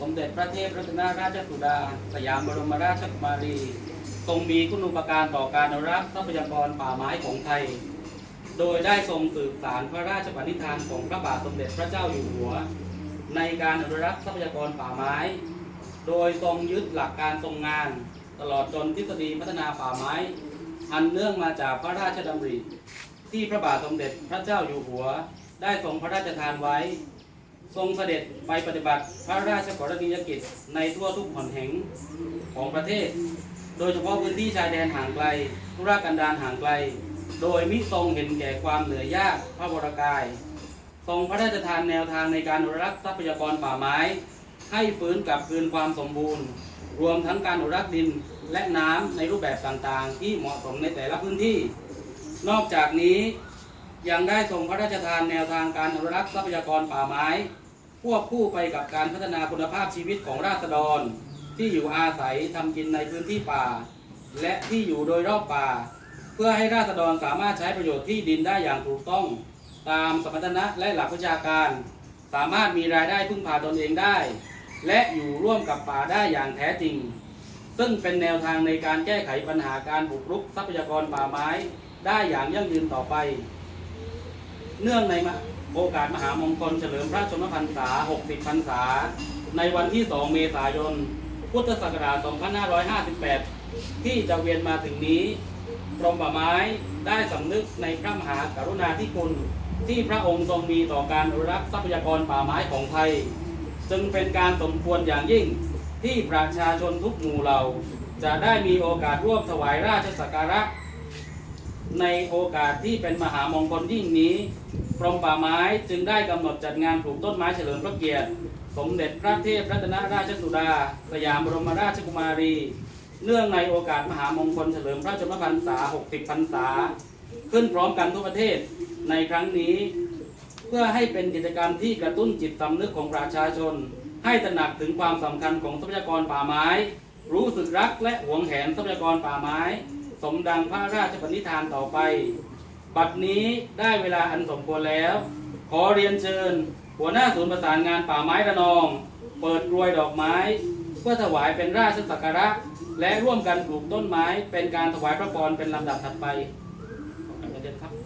สมเด็จพระเทพรัตนราชสุดา สยามบรมราชกุมารีทรงมีคุณูปการต่อการอนุรักษ์ทรัพยากรป่าไม้ของไทย โดยได้ทรงสืบสารพระราชปณิธานของพระบาทสมเด็จพระเจ้าอยู่หัว ในการอนุรักษ์ทรัพยากรป่าไม้ โดยทรงยึดหลักการทรงงาน ตลอดจนทฤษฎีพัฒนาป่าไม้ อันเนื่องมาจากพระราชดำริ ที่พระบาทสมเด็จพระเจ้าอยู่หัว ได้ทรงพระราชทานไว้ ทรงเสด็จไปปฏิบัติพระราชกรณียกิจในทั่วทุกหนแห่งของประเทศ โดยเฉพาะพื้นที่ชายแดนห่างไกลธุรกันดารห่างไกล โดยมิทรงเห็นแก่ความเหนื่อยยากพระวรกาย ทรงพระราชทานแนวทางในการอนุรักษ์ทรัพยากรป่าไม้ ให้ฟื้นกลับคืนความสมบูรณ์ รวมทั้งการอนุรักษ์ดินและน้ำในรูปแบบต่างๆ ที่เหมาะสมในแต่ละพื้นที่ นอกจากนี้ ยังได้ทรงพระราชทานแนวทางการอนุรักษ์ทรัพยากรป่าไม้ ควบคู่ไปกับการพัฒนาคุณภาพชีวิตของราษฎร ที่อยู่อาศัยทำกินในพื้นที่ป่า และที่อยู่โดยรอบป่า เพื่อให้ราษฎรสามารถใช้ประโยชน์ที่ดินได้อย่างถูกต้อง ตามสมรรถนะและหลักวิชาการ สามารถมีรายได้พึ่งพาตนเองได้ และอยู่ร่วมกับป่าได้อย่างแท้จริง ซึ่งเป็นแนวทางในการแก้ไขปัญหาการบุกรุกทรัพยากรป่าไม้ ได้อย่างยั่งยืนต่อไป เนื่องในโอกาสมหามงคลเฉลิมพระชนมพรรษา 60 พรรษา ในวันที่ 2 เมษายน พุทธศักราช 2558 ที่จะเวียนมาถึงนี้กรมป่าไม้ได้สำนึกในพระมหากรุณาธิคุณที่พระองค์ทรงมีต่อการอนุรักษ์ทรัพยากรป่าไม้ของไทย จึงเป็นการสมควรอย่างยิ่งที่ประชาชนทุกหมู่เหล่า จะได้มีโอกาสร่วมถวายราชสักการะ ในโอกาสที่เป็นมหามงคลยิ่งนี้กรมป่าไม้จึงได้กำหนดจัดงานปลูกต้นไม้เฉลิมพระเกียรติ สมเด็จพระเทพรัตนราชสุดา สยามบรมราชกุมารี เนื่องในโอกาสมหามงคลเฉลิมพระชนมพรรษา 60 พรรษา ขึ้นพร้อมกันทั่วประเทศในครั้งนี้ เพื่อให้เป็นกิจกรรมที่กระตุ้นจิตสำนึกของประชาชน ให้ตระหนักถึงความสำคัญของทรัพยากรป่าไม้ รู้สึกรักและหวงแหนทรัพยากรป่าไม้ สมดังพระราชปณิธานต่อไป บัดนี้ได้เวลาอันสมควรแล้ว ขอเรียนเชิญ หัวหน้าศูนย์ประสานงานป่าไม้ระนอง เปิดกรวยดอกไม้ เพื่อถวายเป็นราชสักการะ และร่วมกันปลูกต้นไม้เป็นการถวายพระพรเป็นลำดับถัดไปขอบคุณครับ